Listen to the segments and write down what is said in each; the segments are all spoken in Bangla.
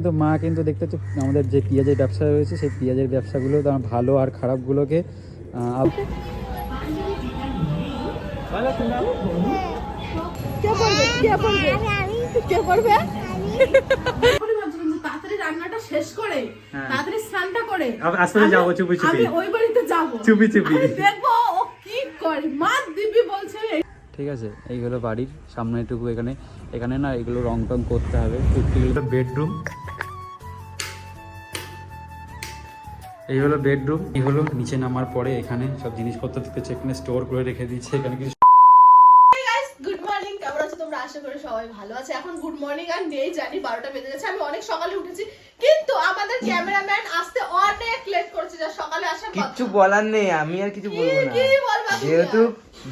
কিন্তু মা কিন্তু দেখতে হচ্ছে আমাদের যে পেঁয়াজের ব্যবসা রয়েছে সেই পেঁয়াজের ব্যবসাগুলো তার ভালো আর খারাপগুলোকে আহ, আপ- কে পড়বে? কে পড়বে? কে পড়বে? তাড়াতাড়ি রান্নাটা শেষ করে। তাড়াতাড়ি স্নানটা করে। আসলে যাব চুপি চুপি। ওই বাড়িতে যাব। চুপি চুপি। দেখব ও কি করে। মা দিবি বলছে ঠিক আছে এই হলো বাড়ির সামনেটুকু এখানে। এখানে না এগুলো রং টং করতে হবে। বেডরুম এই হলো বেডরুম এই হলো নিচে নামার পরে এখানে সব জিনিসপত্র থেকে এখানে স্টোর করে রেখে দিচ্ছে এখানে কিছু গুড মর্নিং কেমন আছো তোমরা? আশা করি সবাই ভালো আছে। এখন গুড মর্নিং আর নেই জানি বারোটা বেজে গেছে। আমি অনেক সকালে উঠেছি কিন্তু আমাদের ক্যামেরাম্যান আসতে অনেক লেট করেছে যা সকালে আসার বলার নেই আমি আর কিছু বলব না। কি বলবা তুমি যেহেতু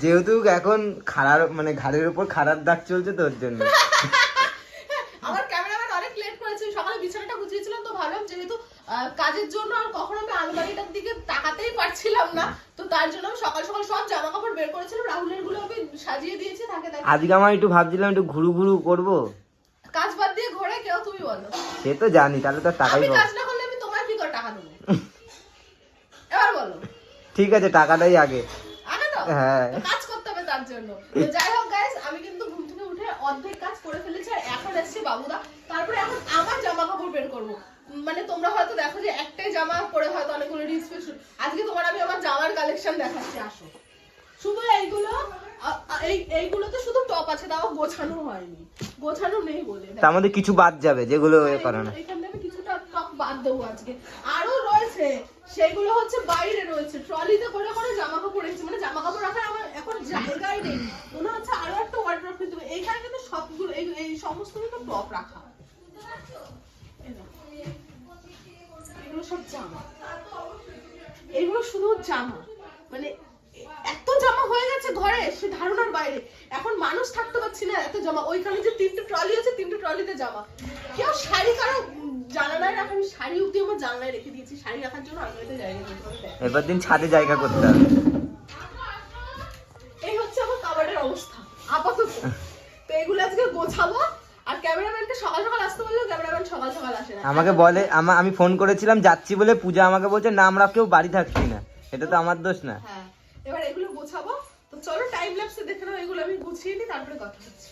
যেহেতু এখন খারাপ মানে ঘাড়ের উপর খারাপ দাগ চলছে তোর জন্য। আমার ক্যামেরাম্যান অনেক লেট করেছে। সকালে বিছানাটা গুছিয়েছিলাম তো ভাবলাম যেহেতু কাজের জন্য আর কখনো আমি আলমারিটার দিকে তাকাতেই পারছিলাম না। তো তার জন্য আমি সকাল সকাল সব জামা কাপড় বের করেছিলাম। রাহুলেরগুলো আমি সাজিয়ে দিয়েছি তাকে দেখে আজকে আমার একটু ভাবছিলাম একটু ঘুরু ঘুরু করব। কাজ বাদ দিয়ে ঘোরে কেউ তুমি বলো। সে তো জানি তাহলে তো টাকাই আমি কাজ না করলে আমি তোমার কি করে টাকা দেবো? এবার বলো। ঠিক আছে টাকাটাই আগে। আগে তো? হ্যাঁ। কাজ করতে হবে তার জন্য। তো যাই হোক গাইস আমি কিন্তু ঘুম থেকে উঠে অর্ধেক কাজ করে ফেলেছি আর এখন এসছে বাবুদা। তারপরে এখন আমার জামা কাপড় বের করব। মানে তোমরা হয়তো দেখো যে একটাই জামা পরে হয়তো অনেকগুলো রিলস আজকে তোমার আমি আমার জামার কালেকশন দেখাচ্ছি আসো। শুধু এইগুলো শুধু টপ আছে তাও গোছানো হয়নি। গোছানো নেই বলে। তার মধ্যে কিছু বাদ যাবে যেগুলো এ করে না। এখান থেকে কিছুটা টপ বাদ দেবো আজকে। আরও রয়েছে সেগুলো হচ্ছে বাইরে রয়েছে। ট্রলিতে করে করে জামা কাপড় রেখেছি মানে জামা কাপড় রাখার আমার এখন জায়গায় নেই। মনে হচ্ছে আরও একটা ওয়ার্ড্রপ কিনতে এইখানে কিন্তু এই সমস্ত কিন্তু টপ রাখা এগুলো সব জামা। এগুলো শুধু জামা। মানে এত জামা হয়ে গেছে ঘরে সে ধারণার বাইরে। এখন মানুষ থাকতে পারছি না এত জামা। ওইখানে যে তিনটে ট্রলি আছে তিনটে ট্রলিতে জামা। কেউ শাড়ি কারও জানালায় রাখে আমি শাড়ি অব্দি আমার জানলায় রেখে দিয়েছি। শাড়ি রাখার জন্য আলমারিতে জায়গা। এবার দিন ছাদে জায়গা করতে হবে। এই হচ্ছে আমার কাবারের অবস্থা। আপাতত। তো এগুলো আজকে গোছাবো। আর ক্যামেরাম্যানকে সকাল সকাল আসতে বললেও ক্যামেরাম্যান সকাল সকাল আসে না। আমাকে বলে আমি ফোন করেছিলাম যাচ্ছি বলে পূজা আমাকে বলছে না আমরা কেউ বাড়ি থাকছি না। এটা তো আমার দোষ না। হ্যাঁ এবার এগুলো গোছাবো। তো চলো টাইম ল্যাপসে দেখে নাও এগুলো আমি গুছিয়ে নিই তারপরে কথা হচ্ছে।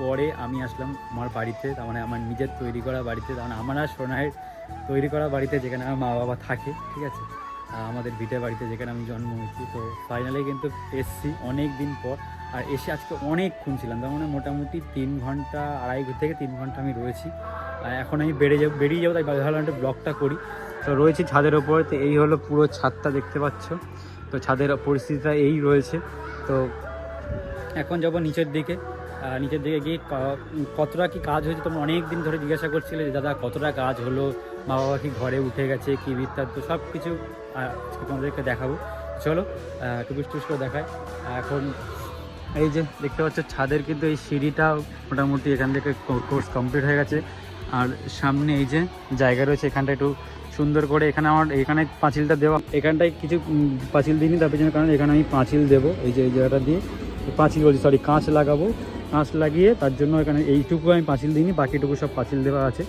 পরে আমি আসলাম আমার বাড়িতে, তার মানে আমার নিজের তৈরি করা বাড়িতে, তার মানে আমার আর সোনাইয়ের তৈরি করা বাড়িতে যেখানে আমার মা বাবা থাকে, ঠিক আছে? আমাদের ভিটে বাড়িতে যেখানে আমি জন্ম হয়েছি। তো ফাইনালি কিন্তু এসছি অনেক দিন পর, আর এসে আজকে অনেকক্ষণ ছিলাম। তার মানে মোটামুটি তিন ঘণ্টা, আড়াই থেকে তিন ঘণ্টা আমি রয়েছি। আর এখন আমি বেড়ে যাব বেরিয়ে যাব, তাই ভাবলাম একটা ব্লগটা করি। তো রয়েছি ছাদের ওপর, তো এই হলো পুরো ছাদটা দেখতে পাচ্ছ। তো ছাদের পরিস্থিতিটা এই রয়েছে। তো এখন যাব নিচের দিকে। নিচের দিকে গিয়ে কতটা কি কাজ হয়েছে? তোমরা অনেক দিন ধরে জিজ্ঞাসা করছিলে যে, দাদা, কতটা কাজ হলো? মা বাবা কি ঘরে উঠে গেছে? কি বৃত্তান্ত? সব কিছু তোমাদেরকে দেখাবো। চলো টুকুস টুস করে দেখায় এখন এই যে দেখতে পাচ্ছ, ছাদের কিন্তু এই সিঁড়িটাও মোটামুটি এখান থেকে কোর্স কমপ্লিট হয়ে গেছে। আর সামনে এই যে জায়গা রয়েছে, এখানটা একটু সুন্দর করে এখানে আমার, এখানে পাঁচিলটা দেওয়া। এখানটায় কিছু পাঁচিল দিইনি, তার পেছনে, কারণ এখানে আমি পাঁচিল দেবো। এই যে, এই জায়গাটা দিয়ে পাঁচিল বলছি সরি কাঁচ লাগাবো। কাঁচ লাগিয়ে তার জন্য এখানে এইটুকু আমি পাঁচিল দিইনি, বাকিটুকু সব পাঁচিল দেওয়া আছে।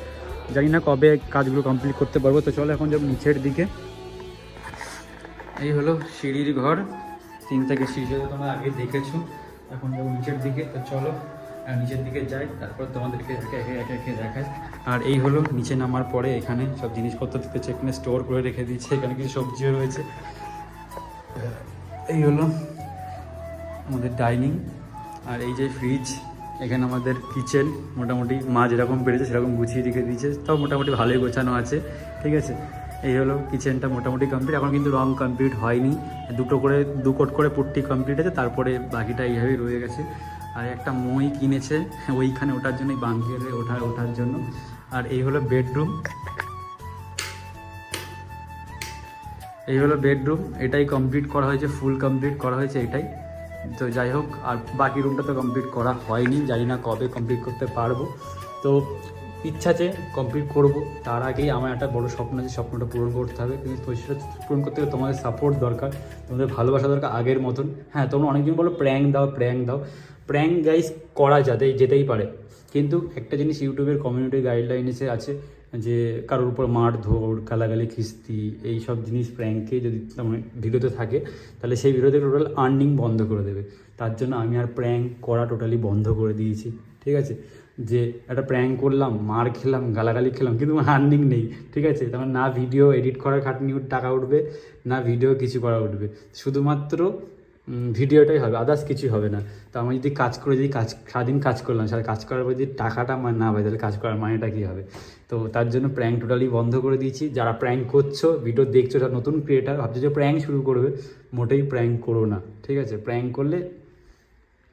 জানি না কবে কাজগুলো কমপ্লিট করতে পারব, তো চলো এখন যাব নিচের দিকে। এই হলো সিঁড়ির ঘর, তিন থেকে সিঁড়ি তোমরা আগে দেখেছ, এখন যাব নিচের দিকে, তো চলো নিচের দিকে যাই, তারপর তোমাদেরকে একে একে একে একে দেখাই। আর এই হলো নিচে নামার পরে এখানে সব জিনিসপত্র দিতেছে এখানে স্টোর করে রেখে দিচ্ছে এখানে কিছু সবজিও রয়েছে। এই হলো আমাদের ডাইনিং আর এই যে ফ্রিজ এখানে আমাদের কিচেন মোটামুটি মা যেরকম পেরেছে সেরকম গুছিয়ে রেখে দিয়েছে। তাও মোটামুটি ভালোই গোছানো আছে, ঠিক আছে? এই হলো কিচেনটা মোটামুটি কমপ্লিট এখন কিন্তু রং কমপ্লিট হয়নি। দুটো করে, দু কোট করে পুট্টি কমপ্লিট আছে তারপরে বাকিটা এইভাবেই রয়ে গেছে। আর একটা মই কিনেছে, ওইখানে ওঠার জন্য বাঙ্কেলে ওঠা, ওঠার জন্য। আর এই হলো বেডরুম এই হলো বেডরুম এটাই কমপ্লিট করা হয়েছে ফুল কমপ্লিট করা হয়েছে এটাই। তো যাই হোক, আর বাকি রুমটা তো কমপ্লিট করা হয়নি, জানি না কবে কমপ্লিট করতে পারব। তো ইচ্ছা আছে কমপ্লিট করব। তার আগেই আমার একটা বড় স্বপ্ন আছে, স্বপ্নটা পূরণ করতে হবে। কিন্তু সেটা পূরণ করতে তোমাদের সাপোর্ট দরকার, তোমাদের ভালোবাসা দরকার আগের মতন। হ্যাঁ তোমরা অনেকজন বলো প্র্যাঙ্ক দাও প্র্যাঙ্ক দাও। প্র্যাঙ্ক গাইজ করা যাতে যেতেই পারে। কিন্তু একটা জিনিস ইউটিউবের কমিউনিটি গাইডলাইন্সে আছে যে কারোর উপর মারধর, গালাগালি, খিস্তি এই সব জিনিস প্র্যাঙ্কে যদি মানে ভিডিওতে থাকে, তাহলে সেই ভিডিওতে টোটাল আর্নিং বন্ধ করে দেবে। তার জন্য আমি আর প্র্যাঙ্ক করা টোটালি বন্ধ করে দিয়েছি, ঠিক আছে? যে একটা প্র্যাঙ্ক করলাম, মার খেলাম, গালাগালি খেলাম, কিন্তু আর্নিং নেই, ঠিক আছে? তার মানে না ভিডিও এডিট করার খাটনি টাকা উঠবে, না ভিডিও কিছু করা উঠবে। শুধুমাত্র ভিডিওটাই হবে আদার্স কিছুই হবে না। তো আমি যদি কাজ করে যদি কাজ, সারাদিন কাজ করলাম, সারা কাজ করার পর যদি টাকাটা আমার না পাই, তাহলে কাজ করার মানেটা কী হবে? তো তার জন্য প্র্যাঙ্ক টোটালি বন্ধ করে দিয়েছি। যারা প্র্যাঙ্ক করছ ভিডিও দেখছ, যারা নতুন ক্রিয়েটার ভাবছ যে প্র্যাঙ্ক শুরু করবে, মোটেই প্র্যাঙ্ক করো না, ঠিক আছে? প্র্যাঙ্ক করলে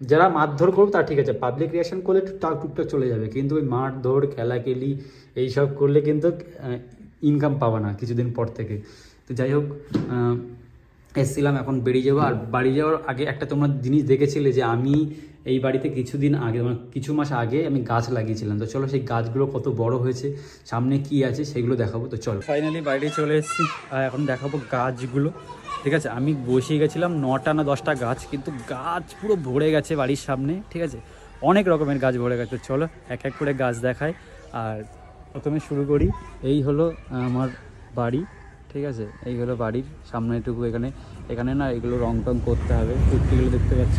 যারা মারধর করবে তা ঠিক আছে। পাবলিক রিয়াকশন করলে টাক টুকটাক চলে যাবে। কিন্তু ওই মারধর খেলাকেলি এইসব করলে কিন্তু ইনকাম পাবে না কিছুদিন পর থেকে। তো যাই হোক এসছিলাম, এখন বেরিয়ে যাব। আর বাড়ি যাওয়ার আগে একটা তোমরা জিনিস দেখেছিলে যে আমি এই বাড়িতে কিছুদিন আগে মানে কিছু মাস আগে আমি গাছ লাগিয়েছিলাম। তো চলো সেই গাছগুলো কত বড় হয়েছে, সামনে কি আছে সেগুলো দেখাবো। তো চলো। ফাইনালি বাইরে চলে এসেছি, আর এখন দেখাবো গাছগুলো। ঠিক আছে, আমি বসিয়ে গেছিলাম নটা না দশটা গাছ, কিন্তু গাছ পুরো ভরে গেছে বাড়ির সামনে, ঠিক আছে? অনেক রকমের গাছ ভরে গেছে। চলো, এক এক করে গাছ দেখায় আর প্রথমে শুরু করি, এই হলো আমার বাড়ি। ঠিক আছে? এই হলো বাড়ির সামনেটুকু এখানে। এখানে না এগুলো রং টং করতে হবে। কুর্তিগুলো দেখতে পাচ্ছ?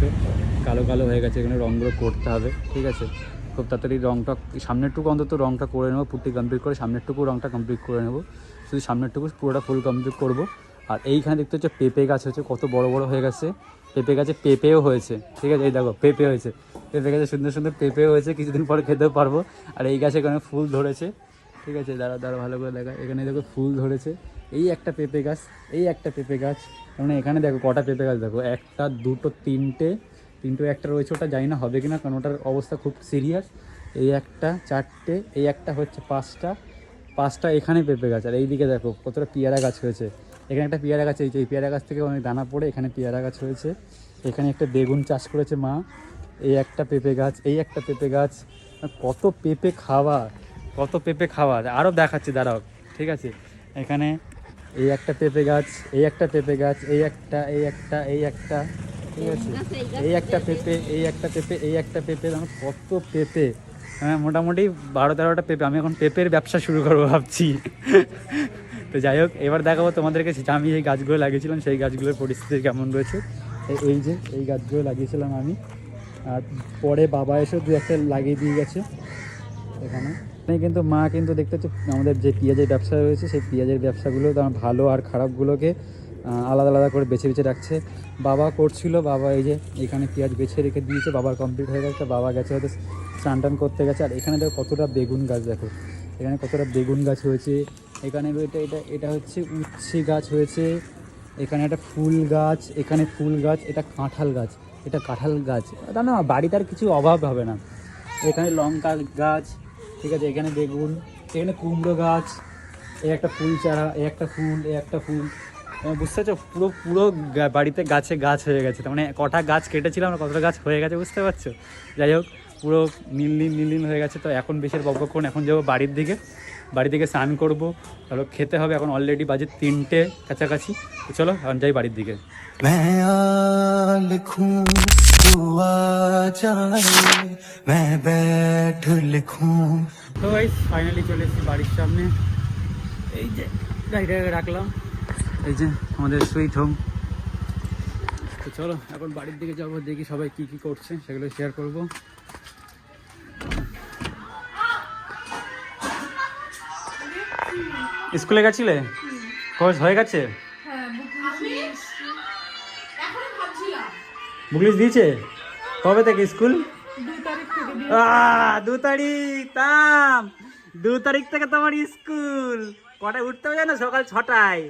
কালো কালো হয়ে গেছে। এখানে রঙগুলো করতে হবে। ঠিক আছে? খুব তাড়াতাড়ি রংটা, সামনেরটুকু অন্তত রংটা করে নেব। পুট্টি কমপ্লিট করে সামনেরটুকু রংটা কমপ্লিট করে নেব। শুধু সামনেরটুকু, পুরোটা ফুল কমপ্লিট করব। আর এইখানে দেখতে হচ্ছে পেঁপে গাছ হচ্ছে কত বড় বড় হয়ে গেছে। পেঁপে গাছে পেঁপেও হয়েছে। ঠিক আছে? এই দেখো, পেঁপে হয়েছে। পেঁপে গাছে সুন্দর সুন্দর পেঁপেও হয়েছে। কিছুদিন পরে খেতেও পারব। আর এই গাছে এখানে ফুল ধরেছে। ঠিক আছে? দাঁড়া দাঁড়া ভালো করে দেখা। এখানে দেখো ফুল ধরেছে। এই একটা পেঁপে গাছ, এই একটা পেঁপে গাছ। মানে এখানে দেখো কটা পেঁপে গাছ, দেখো একটা, দুটো, তিনটে তিনটে একটা রয়েছে, ওটা জানি না হবে কি না কারণ ওটার অবস্থা খুব সিরিয়াস এই একটা, চারটে, এই একটা হচ্ছে পাঁচটা। পাঁচটা এখানে পেঁপে গাছ, আর এইদিকে দেখো কতটা পেয়ারা গাছ হয়েছে। এখানে একটা পেয়ারা গাছ, এই এই পেয়ারা গাছ থেকে অনেক দানা পড়ে, এখানে পেয়ারা গাছ হয়েছে। এখানে একটা বেগুন চাষ করেছে মা। এই একটা পেঁপে গাছ, এই একটা পেঁপে গাছ। কত পেঁপে খাওয়া, কত পেঁপে খাওয়া। আরও দেখাচ্ছি, দাঁড়াও, ঠিক আছে? এখানে এই একটা পেঁপে গাছ, এই একটা পেঁপে গাছ, এই একটা এই একটা এই একটা, ঠিক আছে? এই একটা পেঁপে, এই একটা পেঁপে, এই একটা পেঁপে কত পেঁপে। হ্যাঁ মোটামুটি বারো তেরোটা পেঁপে। আমি এখন পেঁপের ব্যবসা শুরু করব ভাবছি। তো যাই হোক, এবার দেখাবো তোমাদেরকে যে আমি এই গাছগুলো লাগিয়েছিলাম, সেই গাছগুলোর পরিস্থিতি কেমন রয়েছে। এই যে, এই গাছগুলো লাগিয়েছিলাম আমি। আর পরে বাবা এসে দু একটা লাগিয়ে দিয়ে গেছে। এখানে। এখানে কিন্তু মা কিন্তু দেখতে হচ্ছে আমাদের যে পেঁয়াজের ব্যবসা রয়েছে, সেই পেঁয়াজের ব্যবসাগুলো তার ভালো আর খারাপগুলোকে আলাদা আলাদা করে বেছে বেছে রাখছে। বাবা করছিল, বাবা এই যে এখানে পেঁয়াজ বেছে রেখে দিয়েছে, বাবার কমপ্লিট হয়ে গেছে, বাবা গেছে হয়তো স্নান টান করতে গেছে, আর এখানে দেখো কতটা বেগুন গাছ দেখো। এখানে কতটা বেগুন গাছ হয়েছে, এখানে এটা এটা এটা হচ্ছে উচ্ছে গাছ হয়েছে, এখানে একটা ফুল গাছ, এখানে ফুল গাছ, এটা কাঁঠাল গাছ, এটা কাঁঠাল গাছ। তা না, বাড়িতে আর কিছু অভাব হবে না। এখানে লঙ্কা গাছ ঠিক আছে, এখানে দেখুন, এখানে কুমড়ো গাছ, এই একটা ফুল চারা, এই একটা ফুল, এই একটা ফুল। বুঝতে পারছ? পুরো পুরো বাড়িতে গাছে গাছ হয়ে গেছে। মানে কটা গাছ কেটেছিলাম আর কতটা গাছ হয়ে গেছে, বুঝতে পারছ? যাই হোক, পুরো নীল নীল নীল হয়ে গেছে। তো এখন বেশির বকক্ষণ এখন যাব বাড়ির দিকে। বাড়ি থেকে স্নান করব। তাহলে খেতে হবে এখন অলরেডি বাজে তিনটে কাছাকাছি। চলো এখন যাই বাড়ির দিকে। তো এই ফাইনালি চলে এসেছি বাড়ির সামনে। এই যে গাড়িটাকে রাখলাম। এই যে আমাদের সুইট হোম তো চলো এখন বাড়ির দিকে যাব দেখি সবাই কি কি করছে সেগুলো শেয়ার করব। স্কুলে গেছিলে? কোর্স হয়ে গেছে? আমি? এখনও বুকলিশ দিয়েছে? কবে থেকে স্কুল? আহ, দু তারিখ তাম দু তারিখ থেকে তোমার স্কুল। কটায় উঠতে হবে জানো? সকাল ছটায়।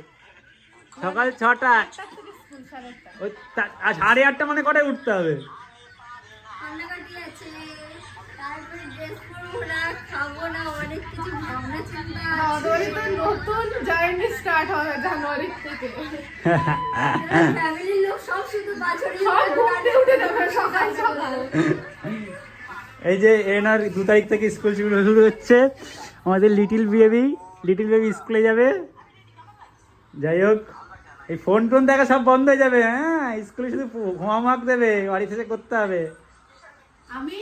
সকাল ছটায়। ওই সাড়ে আটটা মানে কটায় উঠতে হবে? না খাব না অনেক কিছু ভাবনা চিন্তা তো নতুন জার্নি স্টার্ট হবে জানুয়ারি থেকে। ফ্যামিলির লোক সব শুধু বাছড়ি সব ঘুমতে উঠে যাবে সকাল সকাল এই যে এনার দু তারিখ থেকে স্কুল শুরু শুরু হচ্ছে। আমাদের লিটিল বেবি লিটিল বেবি স্কুলে যাবে। যাই হোক এই ফোন টোন দেখা সব বন্ধ হয়ে যাবে হ্যাঁ? স্কুলে শুধু ঘুমামাক দেবে বাড়ি থেকে করতে হবে। আমি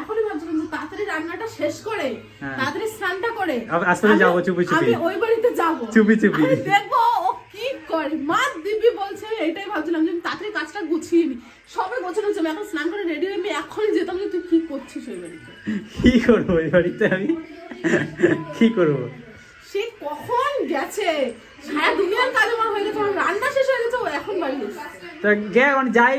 এখনই ভাবছি কিন্তু তাড়াতাড়ি রান্নাটা শেষ করে হ্যাঁ। তাড়াতাড়ি স্নানটা করে। আস্তে যাব চুপি চুপি। আমি ওই বাড়িতে যাব। চুপি চুপি। দেখব ও কি করে। মা দিব্যি বলছে এটাই ভাবছিলাম যে তাড়াতাড়ি কাজটা গুছিয়ে নি। সবে গোছানো হচ্ছে আমি এখন স্নান করে রেডি হয়ে আমি এখনই যেতাম যে তুই কি করছিস ওই বাড়িতে? কি করব এই বাড়িতে আমি? কি করব? সে কখন গেছে? সারা দুনিয়ার কাজ আমার হয়ে গেছে রান্না শেষ হয়ে গেছে ও এখন বাড়ি এসেছে। তা গে মানে যাই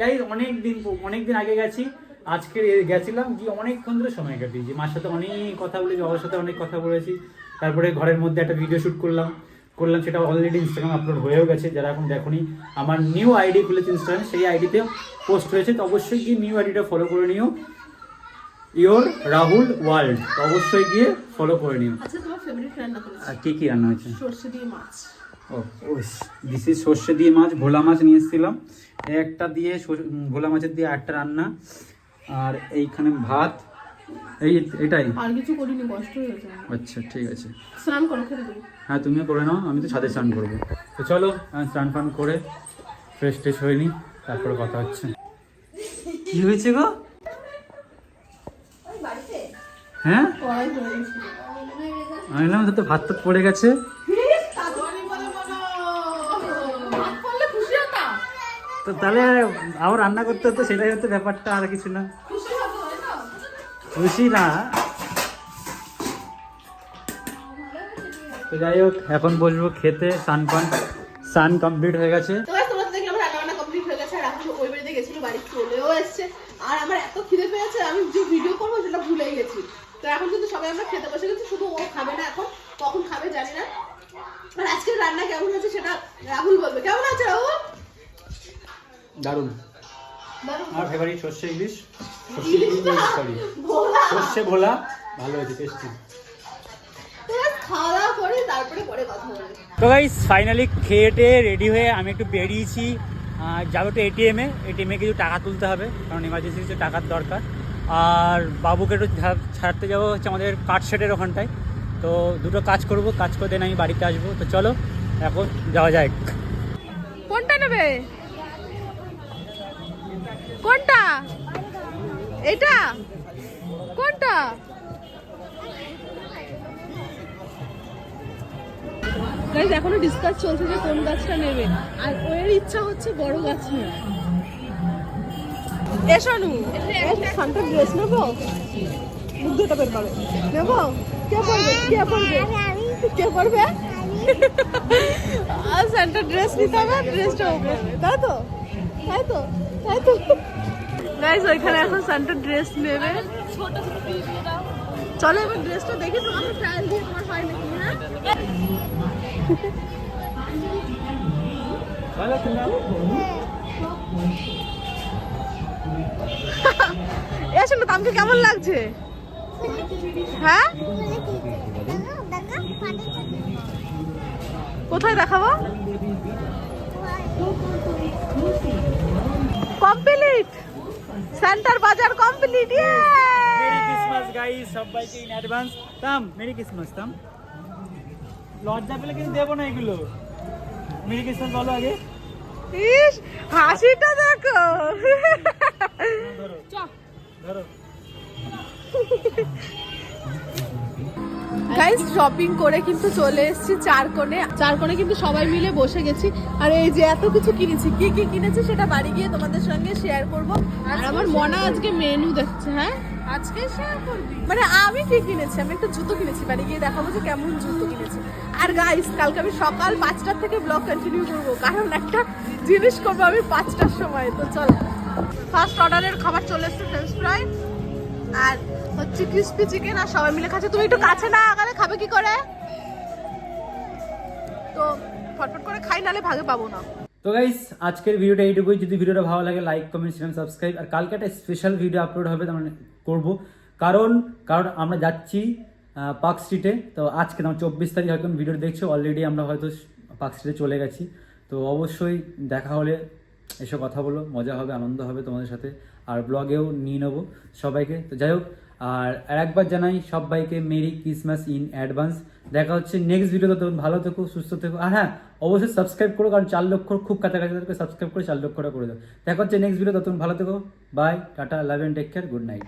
যাই অনেক দিন অনেক দিন আগে গেছি। আজকে এ- গেছিলাম গিয়ে অনেকক্ষণ ধরে সময় কাটিয়েছি। মার সাথে অনেক কথা বলেছি বাবার সাথে অনেক কথা বলেছি। তারপরে ঘরের মধ্যে একটা ভিডিও শ্যুট করলাম। করলাম সেটা অলরেডি ইনস্টাগ্রাম আপলোড হয়েও গেছে। যারা এখন দেখোনি আমার নিউ আইডি খুলেছে ইনস্টাগ্রাম সেই আইডিতে পোস্ট হয়েছে। তো অবশ্যই গিয়ে নিউ আইডিটা ফলো করে নিও। ইওর রাহুল ওয়ার্ল্ড অবশ্যই গিয়ে ফলো করে নিও। আচ্ছা আর কি কি রান্না হয়েছে? সর্ষে দিয়ে মাছ। ও দিস ইজ সর্ষে দিয়ে মাছ ভোলা মাছ নিয়ে এসেছিলাম। একটা দিয়ে ভোলা মাছের দিয়ে একটা রান্না। আর এইখানে ভাত এই এটাই। আর কিছু করিনি কষ্ট হয়ে গেছে আচ্ছা ঠিক আছে। স্নান করো খেতে দেবো হ্যাঁ তুমিও করে নাও আমি তো ছাদে স্নান করব। তো চলো আমি স্নান ফান করে ফ্রেশ ট্রেশ হয়ে নিই তারপরে কথা হচ্ছে। কি হয়েছে গো? হ্যাঁ? হয়ে আমি বললাম তো ভাত তো পড়ে গেছে তাড়াতাড়ি বলে বলো ভাত করলে খুশি হতাম তো তাহলে আবার রান্না করতে হতো সেটাই হতো ব্যাপারটা আর কিছু না। খুশি না। তো যাই হোক এখন বসবো খেতে সান পান সান কমপ্লিট হয়ে গেছে। আমার আর আমার এত খিদে পেয়েছে আমি যে ভিডিও করব সেটা ভুলেই গেছি। তো এখন কিন্তু সবাই আমরা খেতে বসে গেছি শুধু ও খাবে না এখন কখন খাবে জানি না। আর আজকের রান্না কেমন হয়েছে সেটা রাহুল বলবে। কেমন আছে রাহুল? দারুণ। দারুণ। আমার ফেভারিট সর্ষে ইলিশ। সর্ষে ইলিশ সরি। সর্ষে ভোলা। ভালো হয়েছে টেস্টি তো তো গাইস ফাইনালি খেয়ে রেডি হয়ে আমি একটু বেরিয়েছি। যাব একটু এটিএমে এটিএমে কিছু টাকা তুলতে হবে কারণ এমার্জেন্সি কিছু টাকার দরকার। আর বাবুকে একটু ছাড়তে যাব হচ্ছে আমাদের কাঠ শেডের ওখানটায়। তো দুটো কাজ করব কাজ করে দেন আমি বাড়িতে আসব। তো চলো এখন যাওয়া যায় কোনটা নেবে? কোনটা? এটা? কোনটা? গাইজ এখনও ডিসকাস চলছে যে কোন গাছটা নেবে। আর ওর ইচ্ছা হচ্ছে বড় গাছ নেবে এসো নু শান্তার ড্রেস নেব? বুদ্ধিটা বের করো। নেব? কে পড়বে কে পড়বে কে পড়বে আর স্যান্টা ড্রেস নিতে হবে ড্রেসটা ওকে তাই তো? তাই তো? গাইস ওইখানে এখন স্যান্টা ড্রেস নেবে। চলো এবার ড্রেসটা দেখি তো আমি ট্রায়াল দিয়ে তোমার হয় নাকি হ্যাঁ? কেমন লাগছে? হ্যাঁ? কোথায় দেখাবো? কমপ্লিট সেন্টার বাজার কমপ্লিট মেরি ক্রিসমাস গাইস সবাইকে ইন অ্যাডভান্স তাম মেরি ক্রিসমাস তাম লজ্জা পেলে কিন্তু দেবো না এগুলো। মেরি ক্রিসমাস বলো আগে। ইস হাসিটা দেখো। ধরো। ধরো। গাইস শপিং করে কিন্তু চলে এসেছি চার কোণে। চার কোণে কিন্তু সবাই মিলে বসে গেছি। আর এই যে এত কিছু কিনেছি কি কি কিনেছি সেটা বাড়ি গিয়ে তোমাদের সঙ্গে শেয়ার করব। আর আমার মনা আজকে মেনু দেখছে হ্যাঁ? আজকে শেয়ার করবি? মানে আমি কি কিনেছি? আমি একটা জুতো কিনেছি বাড়ি গিয়ে দেখাবো যে কেমন জুতো কিনেছি। আর গাইস কালকে আমি সকাল পাঁচটার থেকে ব্লগ কন্টিনিউ করব। কারণ একটা জিনিস করব আমি পাঁচটার সময় তো চলো। ফার্স্ট অর্ডারের খাবার চলে এসছে ফ্রেঞ্চ ফ্রাই আর হচ্ছে ক্রিস্পি চিকেন আর সবাই মিলে খাচ্ছে। তুমি একটু কাছে না আগালে খাবে কি করে? তো ফটফট করে খাই নালে ভাগে পাবো না। তো গাইস আজকের ভিডিওটা এইটুকুই। যদি ভিডিওটা ভালো লাগে লাইক কমেন্ট শেয়ার সাবস্ক্রাইব আর কালকে একটা স্পেশাল ভিডিও আপলোড হবে মানে করব। কারণ কারণ আমরা যাচ্ছি পার্ক স্ট্রিটে তো আজকে যেমন চব্বিশ তারিখ হয়তো ভিডিও দেখছ। অলরেডি আমরা হয়তো পার্ক স্ট্রিটে চলে গেছি। তো অবশ্যই দেখা হলে এসে কথা বলো। মজা হবে, আনন্দ হবে তোমাদের সাথে। আর ব্লগেও নিয়ে নেব সবাইকে। তো যাই হোক আর আর একবার জানাই সব ভাইকে মেরি ক্রিসমাস ইন অ্যাডভান্স। দেখা হচ্ছে নেক্সট ভিডিওতে তখন ভালো থেকো, সুস্থ থেকো। আর হ্যাঁ অবশ্যই সাবস্ক্রাইব করো, কারণ চার লক্ষ খুব কাছাকাছি তাদেরকে সাবস্ক্রাইব করে চার লক্ষটা করে দাও। দেখা হচ্ছে নেক্সট ভিডিও তখন ভালো থেকো। Bye tata love and take care good night